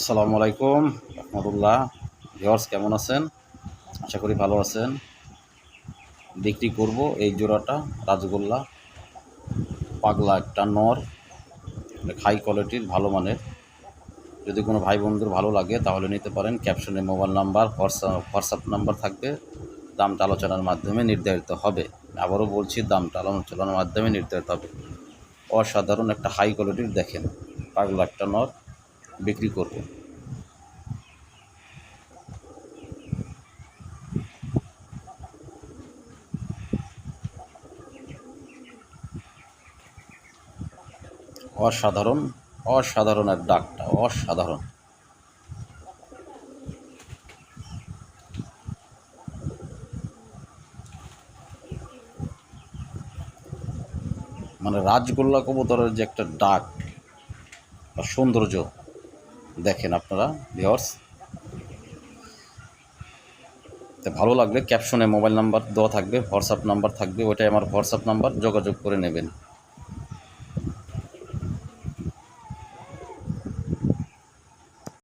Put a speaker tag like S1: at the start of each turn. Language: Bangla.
S1: আসসালামু আলাইকুম, রহমতুল্লাহ। ভিওর্স কেমন আছেন? আশা করি ভালো আছেন। বিক্রি করব এই জোড়াটা, রাজগোল্লা। পাগলা একটা নর হাই কোয়ালিটির ভালো মানের। যদি কোনো ভাই বন্ধুর ভালো লাগে, তাহলে নিতে পারেন। ক্যাপশনে mobile number WhatsApp WhatsApp number থাকবে। দামটা আলোচনার মাধ্যমে নির্ধারিত হবে। আবারও বলছি দামটা আলোচনার মাধ্যমে নির্ধারিত হবে। অসাধারণ একটা হাই কোয়ালিটির দেখেন। পাগলা একটা নর, বিক্রি করব। অসাধারণ অসাধারণ এক ডাকটা, অসাধারণ। মানে রাজগোল্লা কবুতরের যে একটা ডাক বা সৌন্দর্য, দেখেন আপনারা ভিওর্স ভালো লাগলে ক্যাপশনে মোবাইল নাম্বার দেওয়া থাকবে হোয়াটসঅ্যাপ নাম্বার থাকবে, ওইটাই আমার হোয়াটসঅ্যাপ নাম্বার যোগাযোগ করে নেবেন।